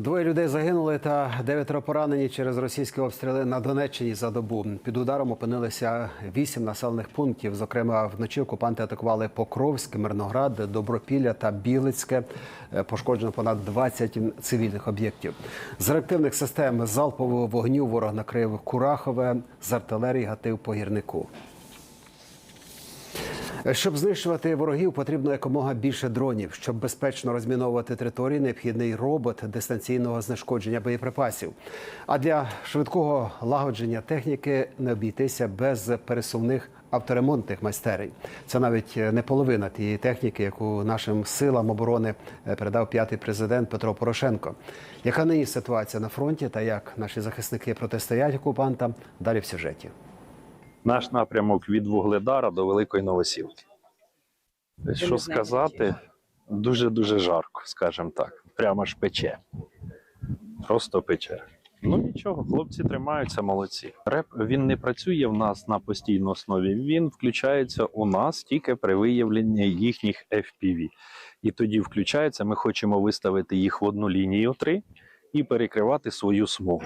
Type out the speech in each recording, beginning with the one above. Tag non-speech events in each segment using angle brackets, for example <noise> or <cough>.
Двоє людей загинули та дев'ятеро поранені через російські обстріли на Донеччині за добу. Під ударом опинилися вісім населених пунктів. Зокрема, вночі окупанти атакували Покровськ, Мирноград, Добропілля та Білицьке. Е, Пошкоджено понад 20 цивільних об'єктів. З реактивних систем залпового вогню ворог накрив Курахове, з артилерії гатив по гірнику. Щоб знищувати ворогів, потрібно якомога більше дронів. Щоб безпечно розміновувати території, необхідний робот дистанційного знешкодження боєприпасів. А для швидкого лагодження техніки не обійтися без пересувних авторемонтних майстерень. Це навіть не половина тієї техніки, яку нашим силам оборони передав п'ятий президент Петро Порошенко. Яка нині ситуація на фронті та як наші захисники протистоять окупантам? Далі в сюжеті. Наш напрямок від Вугледара до Великої Новосілки. Що сказати, дуже-дуже жарко, скажімо так. Прямо ж пече. Просто пече. Ну нічого, хлопці тримаються, молодці. Реп він не працює в нас на постійній основі. Він включається у нас тільки при виявленні їхніх FPV. І тоді включається. Ми хочемо виставити їх в одну лінію три і перекривати свою смугу.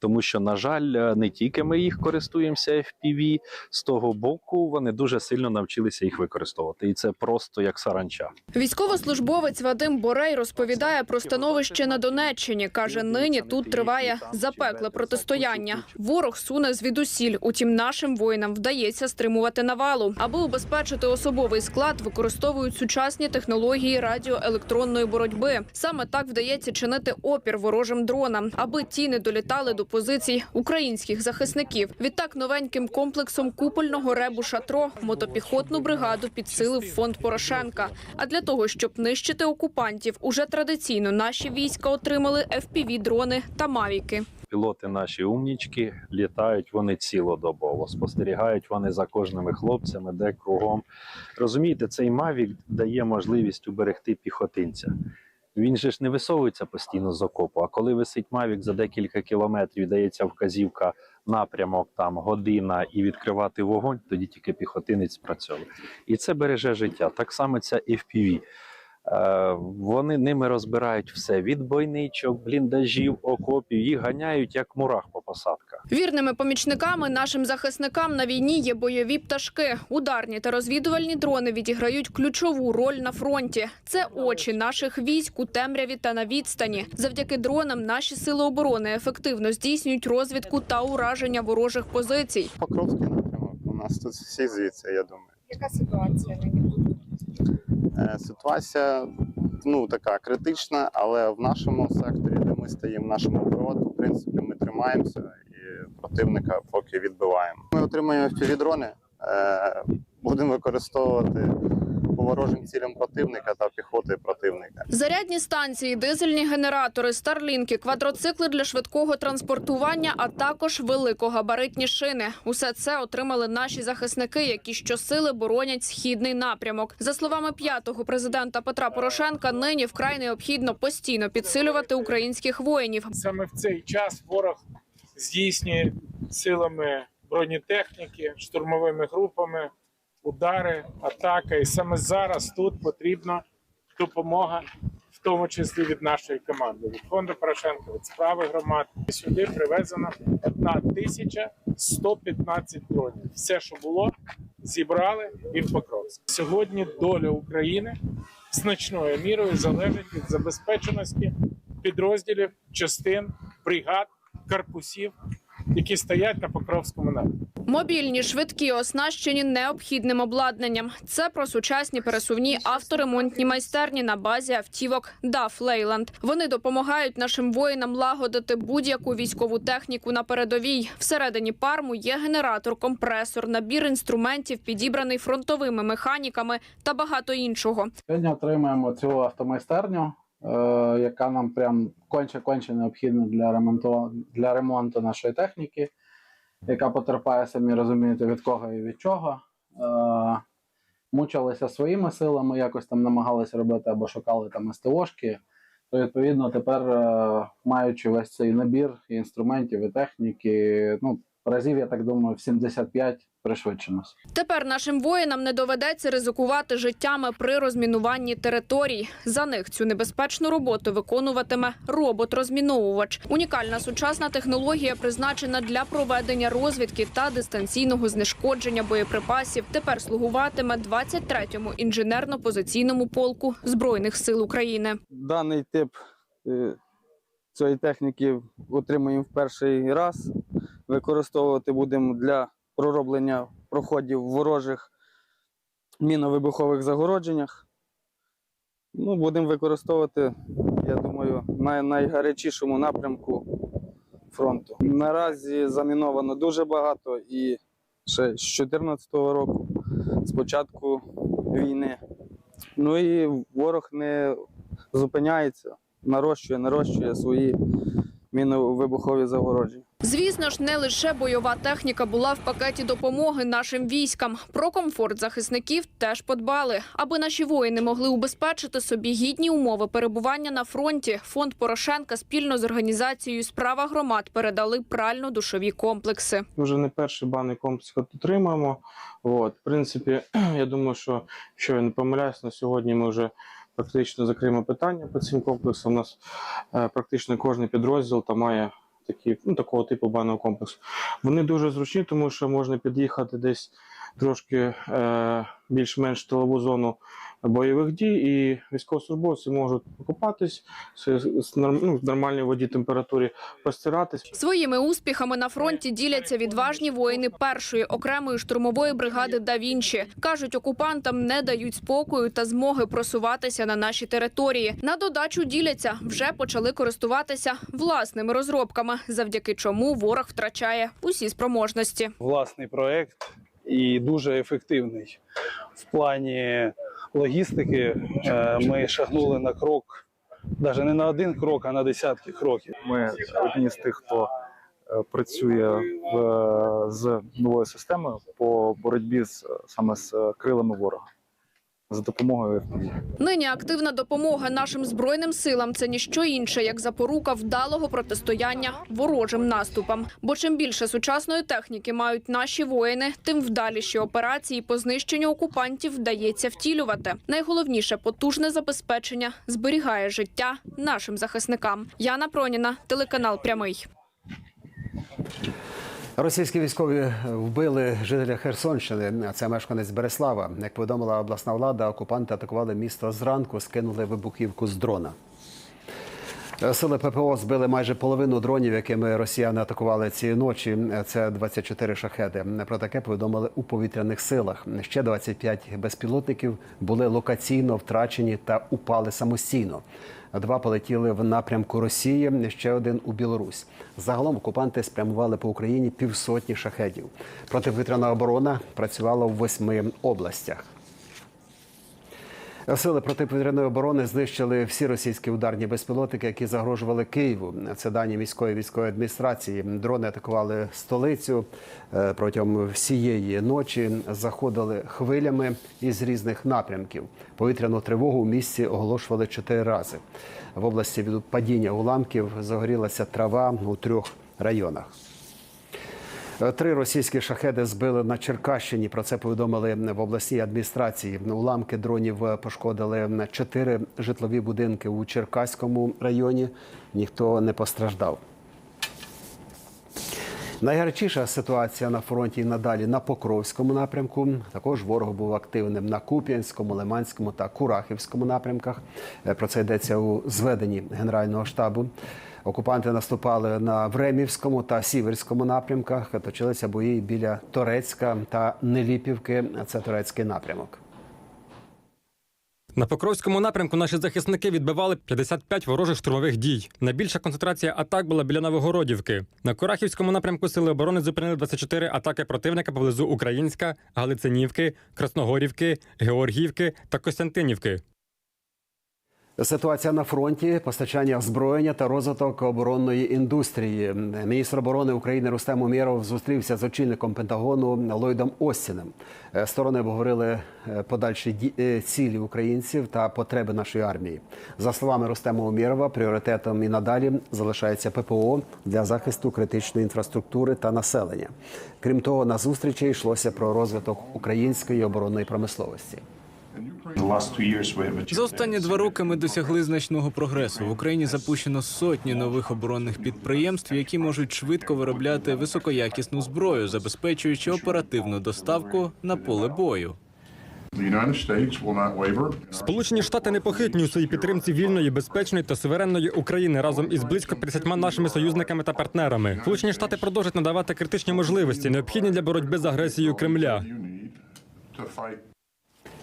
Тому що, на жаль, е, не тільки ми їх користуємося FPV, з того боку вони дуже сильно навчилися їх використовувати, і це просто як саранча. Військовослужбовець Вадим Борей розповідає про становище на Донеччині. каже, нині тут триває запекле протистояння. Ворог суне звідусіль. Утім, нашим воїнам вдається стримувати навалу. Аби убезпечити особовий склад, використовують сучасні технології радіоелектронної боротьби. Саме так вдається чинити опір ворожим дронам, аби ті не долітали до позицій українських захисників. Відтак новеньким комплексом купольного ребу шатро мотопіхотну бригаду підсилив фонд Порошенка. А для того, щоб нищити окупантів, уже традиційно наші війська отримали fpv дрони та мавіки. Пілоти наші умнічки літають вони цілодобово. Спостерігають вони за кожними хлопцями, де кругом. Розумієте, цей Мавік дає можливість уберегти піхотинця. Він же ж не висовується постійно з окопу. А коли висить Мавік за декілька кілометрів, дається вказівка, напрямок там година і відкривати вогонь, тоді тільки піхотинець працює. І це береже життя. Так само ця FPV. Е, Вони ними розбирають все від бойничок, бліндажів, окопів. Їх ганяють як мурах по посадках. Вірними помічниками нашим захисникам на війні є бойові пташки. Ударні та розвідувальні дрони відіграють ключову роль на фронті. Це очі наших військ у темряві та на відстані. Завдяки дронам наші сили оборони ефективно здійснюють розвідку та ураження ворожих позицій. Покровський напрямок. У нас тут всі звідси, я думаю. Яка ситуація нині тут? Е, Ситуація ну така критична, але в нашому секторі, де ми стоїмо, в нашому проводу, в принципі, ми тримаємося противника поки відбиваємо. Ми отримуємо FPV-дрони, е, будемо використовувати по ворожим цілям противника та піхоти противника. Зарядні станції, дизельні генератори, старлінки, квадроцикли для швидкого транспортування, а також великогабаритні шини. Усе це отримали наші захисники, які щосили боронять східний напрямок. За словами п'ятого президента Петра Порошенка, нині вкрай необхідно постійно підсилювати українських воїнів. Саме в цей час ворог здійснює силами бронетехніки, штурмовими групами удари, атака. І саме зараз тут потрібна допомога, в тому числі від нашої команди, від фонду Порошенка, від справи громад. Сюди привезено 1115 дронів. Все, що було, зібрали і в Покровськ. Сьогодні доля України значною мірою залежить від забезпеченості підрозділів, частин, бригад, корпусів, які стоять на Покровському напрямку. Мобільні, швидкі, оснащені необхідним обладнанням. Це про сучасні пересувні авторемонтні майстерні на базі автівок DAF Leyland. Вони допомагають нашим воїнам лагодити будь-яку військову техніку на передовій. Всередині парму є генератор, компресор, набір інструментів, підібраний фронтовими механіками та багато іншого. Сьогодні отримуємо цю автомайстерню, яка нам прям конче-конче необхідна для ремонту, для ремонту нашої техніки, яка потерпає, самі розумієте, від кого і від чого. Е, мучилися своїми силами, якось там намагалися робити або шукали там СТОшки. То відповідно тепер, е, маючи весь цей набір і інструментів і техніки, ну разів, я так думаю, в 75 пришвидшимося. Тепер нашим воїнам не доведеться ризикувати життями при розмінуванні територій. За них цю небезпечну роботу виконуватиме робот-розміновувач. Унікальна сучасна технологія призначена для проведення розвідки та дистанційного знешкодження боєприпасів. Тепер слугуватиме 23-му інженерно-позиційному полку збройних сил України. даний тип е, цієї техніки отримуємо в перший раз. Використовувати будемо для пророблення проходів в ворожих міновибухових загородженнях. Ну, будемо використовувати, я думаю, на найгарячішому напрямку фронту. Наразі заміновано дуже багато і ще з 2014 року, з початку війни. Ну і ворог не зупиняється, нарощує, нарощує свої міновибухові загородження. Звісно ж, не лише бойова техніка була в пакеті допомоги нашим військам. Про комфорт захисників теж подбали. Аби наші воїни могли убезпечити собі гідні умови перебування на фронті. Фонд Порошенка спільно з організацією Справа громад передали прально-душові комплекси. Вже не перший банний комплекс отримуємо. От, в принципі, <clears throat> я думаю, що якщо я не помиляюсь, на сьогодні ми вже практично закриємо питання по цим комплексам. У нас е, практично кожен підрозділ там має такі, ну, такого типу банного комплексу. Вони дуже зручні, тому що можна під'їхати десь трошки е, більш-менш тилову зону бойових дій, і військовослужбовці можуть покупатись ну, в нормальній воді температурі, постиратись. Своїми успіхами на фронті діляться відважні воїни першої окремої штурмової бригади «Да Вінчі». Кажуть, окупантам не дають спокою та змоги просуватися на наші території. На додачу діляться, вже почали користуватися власними розробками, завдяки чому ворог втрачає усі спроможності. власний проект і дуже ефективний. В плані логістики е, ми шагнули на крок, навіть не на один крок, а на десятки кроків. Ми одні з тих, хто е, працює в, з новою системою по боротьбі з саме з е, крилами ворога за допомогою. Нині активна допомога нашим збройним силам це ніщо інше, як запорука вдалого протистояння ворожим наступам. Бо чим більше сучасної техніки мають наші воїни, тим вдаліші операції по знищенню окупантів вдається втілювати. Найголовніше потужне забезпечення зберігає життя нашим захисникам. Яна Проніна, телеканал Прямий. Російські військові вбили жителя Херсонщини. а Це мешканець Береслава. Як повідомила обласна влада, окупанти атакували місто зранку, скинули вибухівку з дрона. Сили ППО збили майже половину дронів, якими росіяни атакували цієї ночі. Це 24 шахеди. Про таке повідомили у повітряних силах. Ще 25 безпілотників були локаційно втрачені та упали самостійно. Два полетіли в напрямку Росії, ще один у Білорусь. Загалом окупанти спрямували по Україні півсотні шахедів. Протиповітряна оборона працювала в восьми областях. Сили протиповітряної оборони знищили всі російські ударні безпілотники, які загрожували Києву. Це дані міської військової адміністрації. Дрони атакували столицю Е, протягом всієї ночі. Заходили хвилями із різних напрямків. Повітряну тривогу у місті оголошували чотири рази. В області від падіння уламків загорілася трава у трьох районах. Три російські шахеди збили на Черкащині. Про це повідомили в обласній адміністрації. Уламки дронів пошкодили чотири житлові будинки у Черкаському районі. Ніхто не постраждав. Найгарячіша ситуація на фронті надалі на Покровському напрямку. Також ворог був активним на Куп'янському, Лиманському та Курахівському напрямках. Про це йдеться у зведенні Генерального штабу. Окупанти наступали на Времівському та Сіверському напрямках. Точилися бої біля Торецька та Неліпівки. Це турецький напрямок. На Покровському напрямку наші захисники відбивали 55 ворожих штурмових дій. Найбільша концентрація атак була біля Новогородівки. На Курахівському напрямку сили оборони зупинили 24 атаки противника поблизу Українська, Галицинівки, Красногорівки, Георгіївки та Костянтинівки. Ситуація на фронті, постачання озброєння та розвиток оборонної індустрії. Міністр оборони України Рустем Умєров зустрівся з очільником Пентагону Ллойдом Остінем. Е, Сторони обговорили е, подальші е, цілі українців та потреби нашої армії. За словами Рустема Умєрова, пріоритетом і надалі залишається ППО для захисту критичної інфраструктури та населення. Крім того, на зустрічі йшлося про розвиток української оборонної промисловості. За останні два роки ми досягли значного прогресу. В Україні запущено сотні нових оборонних підприємств, які можуть швидко виробляти високоякісну зброю, забезпечуючи оперативну доставку на поле бою. Сполучені Штати непохитні у своїй підтримці вільної, безпечної та суверенної України разом із близько 50 нашими союзниками та партнерами. Сполучені Штати продовжать надавати критичні можливості, необхідні для боротьби з агресією Кремля.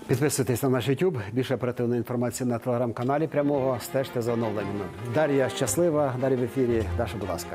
Підписуйтесь на наш YouTube. Більше оперативної інформації на телеграм-каналі прямого. Стежте за оновленнями. Дар'я щаслива. Дар'я в ефірі. Даша, будь ласка.